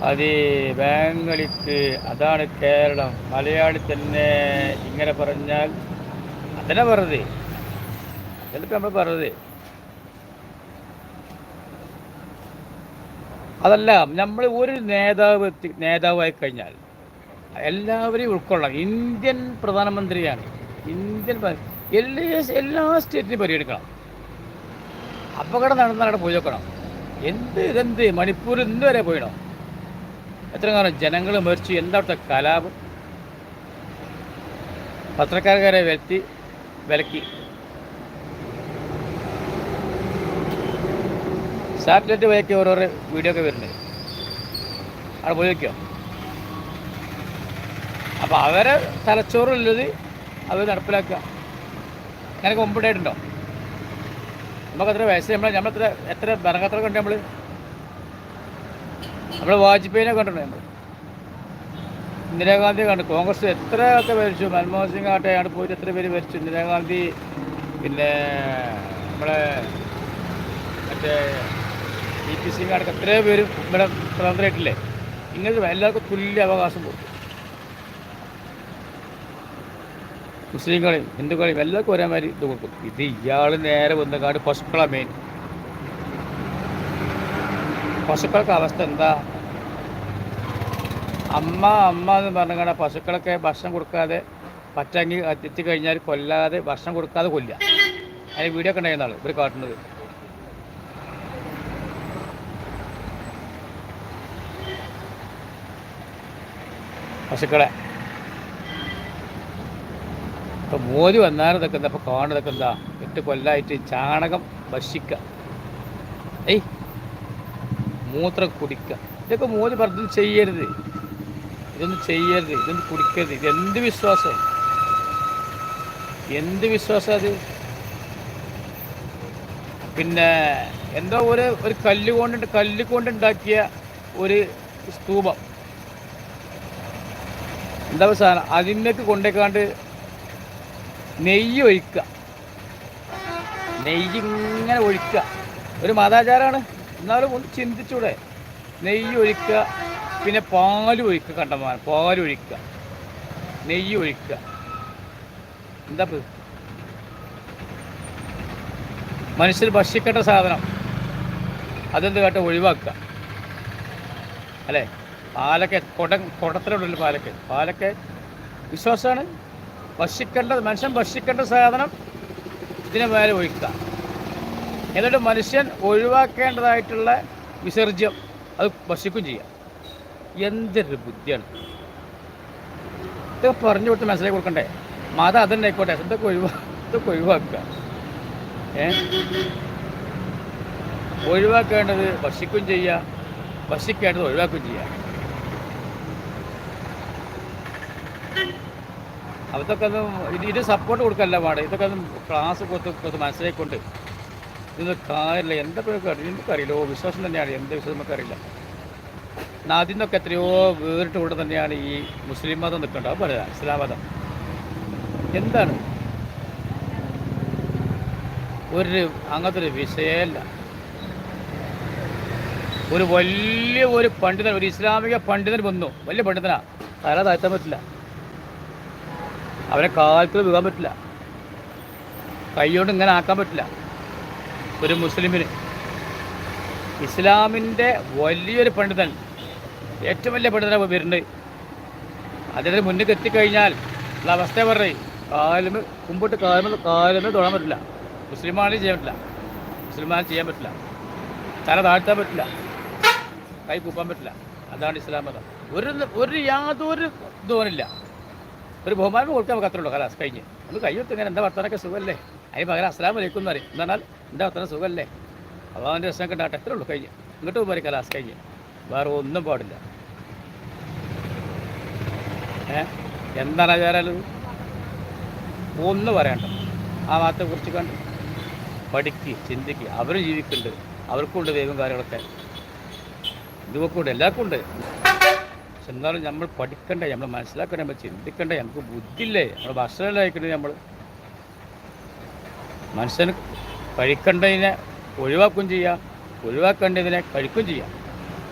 അത് ബാങ്കളിക്ക് അതാണ് കേരളം. മലയാളി തന്നെ ഇങ്ങനെ പറഞ്ഞാൽ അതന്നെ പറഞ്ഞത്. അതിലൊക്കെ നമ്മൾ പറഞ്ഞത്. അതല്ല നമ്മൾ ഒരു നേതാവ് എത്തി- നേതാവായി കഴിഞ്ഞാൽ എല്ലാവരെയും ഉൾക്കൊള്ളാം. ഇന്ത്യൻ പ്രധാനമന്ത്രിയാണ്. ഇന്ത്യൻ എല്ലാ എല്ലാ സ്റ്റേറ്റിനും പരിഗണിക്കണം. അപകടം നടന്നാൽ അവിടെ പോയി നോക്കണം. എന്ത് ഇതെന്ത്? മണിപ്പൂർ ഇന്ന് വരെ പോയിടോ എത്ര കാലം? ജനങ്ങൾ മരിച്ചു. എന്താ കലാപം? പത്രക്കാരെ വരുത്തി വിലക്കി. സാറ്റലൈറ്റ് വഴിക്ക് ഓരോരോ വീഡിയോ ഒക്കെ വരുന്നത് അവിടെ പോയി വയ്ക്കോ അപ്പോൾ അവരെ തലച്ചോറുള്ളത് അവർ നടപ്പിലാക്കുക. അങ്ങനെയൊക്കെ മുമ്പിടായിട്ടുണ്ടോ നമുക്ക് എത്ര വയസ്സ് നമ്മൾ നമ്മളെത്ര എത്ര ഭരണകത്ര കണ്ടു നമ്മൾ നമ്മൾ വാജ്പേയിനെ കണ്ടിട്ടുണ്ട് നമ്മൾ ഇന്ദിരാഗാന്ധി കണ്ടു. കോൺഗ്രസ് എത്ര ഒക്കെ ഭരിച്ചു? മൻമോഹൻ സിംഗ് ആട്ടെ അവിടെ പോയിട്ട് എത്ര പേര് ഭരിച്ചു? ഇന്ദിരാഗാന്ധി പിന്നെ നമ്മളെ മറ്റേ ഇ പി സിംഗ് അടക്കം എത്രയോ പേര് ഇവിടെ സ്വതന്ത്രമായിട്ടില്ലേ? ഇങ്ങനെ എല്ലാവർക്കും തുല്യ അവകാശം കൊടുത്തു. മുസ്ലിങ്ങളെയും ഹിന്ദുക്കളെയും എല്ലാവർക്കും ഒരേമാതിരി ഇത് കൊടുക്കും. ഇത് ഇയാൾ നേരെ വന്ന കാട് പശുക്കളെ മെയിൻ പശുക്കൾക്ക് അവസ്ഥ എന്താ? അമ്മ അമ്മ എന്ന് പറഞ്ഞാൽ പശുക്കളൊക്കെ ഭക്ഷണം കൊടുക്കാതെ പറ്റങ്ങി എത്തിക്കഴിഞ്ഞാൽ കൊല്ലാതെ ഭക്ഷണം കൊടുക്കാതെ കൊല്ല അതിന് വീഡിയോ ഒക്കെ ഉണ്ടായിരുന്ന ഇവർ കാട്ടുന്നത്. പശുക്കളെ ഇപ്പം മോദി വന്നാൽ നിൽക്കുന്ന ഇപ്പം കാണുന്നതൊക്കെ എന്താ? എട്ട് കൊല്ലമായിട്ട് ചാണകം ഭക്ഷിക്കുക. ഏയ് മൂത്രം കുടിക്കുക. ഇതൊക്കെ മോര് പറഞ്ഞു ചെയ്യരുത്. ഇതൊന്നും ചെയ്യരുത്. ഇതൊന്നും കുടിക്കരുത്. ഇത് എന്ത് വിശ്വാസം? എന്ത് വിശ്വാസം അത്? പിന്നെ എന്തോ ഒരു ഒരു കല്ല് കൊണ്ട് കല്ല് കൊണ്ടുണ്ടാക്കിയ ഒരു സ്തൂപം. എന്താ സാധനം? അതിനൊക്കെ കൊണ്ടേക്കാണ്ട് നെയ്യ് ഒഴിക്കുക. നെയ്യ് ഇങ്ങനെ ഒഴിക്കുക. ഒരു മതാചാരമാണ് എന്നാലും ഒന്ന് ചിന്തിച്ചൂടെ. നെയ്യ് ഒഴിക്കുക. പിന്നെ പാൽ ഒഴിക്കുക കണ്ടമാനം. പാൽ ഒഴിക്കുക. നെയ്യ് ഒഴിക്കുക. എന്താ? മനുഷ്യർ ഭക്ഷിക്കേണ്ട സാധനം. അതെന്ത് കേട്ട? ഒഴിവാക്കുക. അല്ലേ? പാലൊക്കെ കൊട കുടത്തിലുള്ളൂ പാലൊക്കെ. പാലൊക്കെ വിശ്വാസമാണ്. ഭക്ഷിക്കേണ്ട മനുഷ്യൻ ഭക്ഷിക്കേണ്ട സാധനം ഇതിനെ മേലെ ഒഴിക്കുക. എന്നിട്ട് മനുഷ്യൻ ഒഴിവാക്കേണ്ടതായിട്ടുള്ള വിസർജ്യം അത് ഭക്ഷിക്കുകയും ചെയ്യാം. എന്തൊരു ബുദ്ധിയാണ്. ഇതൊക്കെ പറഞ്ഞു കൊടുത്ത് മനസ്സിലാക്കി കൊടുക്കണ്ടേ? മതം അതന്നെ ആയിക്കോട്ടെ. ഇതൊക്കെ ഒഴിവാ ഇതൊക്കെ ഒഴിവാക്കുക. ഏ? ഒഴിവാക്കേണ്ടത് ഭക്ഷിക്കുകയും ചെയ്യുക ഭക്ഷിക്കേണ്ടത് ഒഴിവാക്കുകയും ചെയ്യുക അതൊക്കെ ഒന്ന് ഇത് ഇത് സപ്പോർട്ട് കൊടുക്കല്ല പാടെ. ഇതൊക്കെ ഒന്ന് ക്ലാസ് കൊടുത്ത് കൊടുത്ത് മനസ്സിലാക്കിക്കൊണ്ട് ഇതൊന്നും കാര്യമില്ല. എന്തൊക്കെ എനിക്കറിയില്ല ഓ വിശ്വാസം തന്നെയാണ്. എന്ത് വിശ്വാസം നമുക്കറിയില്ല. അതിൽ നിന്നൊക്കെ എത്രയോ വേറിട്ട് കൊണ്ട് തന്നെയാണ് ഈ മുസ്ലിം മതം നിൽക്കേണ്ടത് അത് പറയാം. ഇസ്ലാം മതം. എന്താണ്? ഒരു അങ്ങനത്തെ ഒരു വിഷയമല്ല ഒരു വലിയ ഒരു പണ്ഡിതൻ ഒരു ഇസ്ലാമിക പണ്ഡിതൻ വന്നു. വലിയ പണ്ഡിതനാ. തല താഴ്ത്താൻ പറ്റില്ല. അവനെ കാൽക്കൽ വീകാൻ പറ്റില്ല. കൈകൊണ്ട് ഇങ്ങനെ ആക്കാൻ പറ്റില്ല. ഒരു മുസ്ലിമിന്. ഇസ്ലാമിന്റെ വലിയൊരു പണ്ഡിതൻ ഏറ്റവും വലിയ പണ്ഡിതനെ വരുന്നുണ്ട്. അതിന് മുന്നിൽ എത്തിക്കഴിഞ്ഞാൽ ഉള്ള അവസ്ഥ പറയും കാലുമ കുമ്പിട്ട് കാലുമ കാലുമ തൊടാൻ പറ്റില്ല. മുസ്ലിമാണെങ്കിൽ ചെയ്യാൻ പറ്റില്ല. മുസ്ലിമാനും ചെയ്യാൻ പറ്റില്ല. തല താഴ്ത്താൻ പറ്റില്ല. കൈ കൂപ്പാൻ പറ്റില്ല. അതാണ് ഇസ്ലാം മതം. ഒരു ഒരു യാതൊരു ഇതുമില്ല. ഒരു ബഹുമാനം കൊടുക്കാൻ നമുക്ക് കലാസ് കഴിഞ്ഞ്. ഒന്ന് കയ്യൊത്ത് ഇങ്ങനെ എന്താ വർത്തനൊക്കെ സുഖമല്ലേ അതിന് പകരം അസ്ലാം വലിക്കും എന്ന് പറയും. എന്നാൽ എന്താ വർത്തനം സുഖമല്ലേ അള്ളാഹുവിന്റെ രസം കണ്ടാട്ടെ എത്ര ഉള്ളൂ കഴിഞ്ഞ്. ഇങ്ങോട്ട് പോകുമ്പോൾ കലാസ് കഴിഞ്ഞ്. വേറെ ഒന്നും പാടില്ല. ഏ? എന്താണ് ആചാരം ഒന്ന് പറയണ്ട. ആ വാർത്തയെ കുറിച്ച് കണ്ട് പഠിക്കുക ചിന്തിക്കുക അവരും ജീവിക്കുന്നുണ്ട്. അവർക്കുണ്ട് ദൈവം കാര്യങ്ങളൊക്കെ. ഇതുമൊക്കെ ഉണ്ട്. എല്ലാവർക്കും ഉണ്ട്. പക്ഷെ എന്നാലും നമ്മൾ പഠിക്കണ്ടേ നമ്മൾ മനസ്സിലാക്കണ്ടേ നമ്മൾ ചിന്തിക്കണ്ടേ നമുക്ക് ബുദ്ധിയില്ലേ? നമ്മൾ ഭക്ഷണം കഴിക്കണ്ടേ നമ്മൾ? മനുഷ്യന് കഴിക്കേണ്ടതിനെ ഒഴിവാക്കുകയും ചെയ്യാം ഒഴിവാക്കേണ്ടതിനെ കഴിക്കുകയും ചെയ്യാം.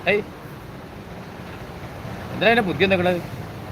ഏയ്. എന്തിനാ ബുദ്ധി എന്തൊക്കെ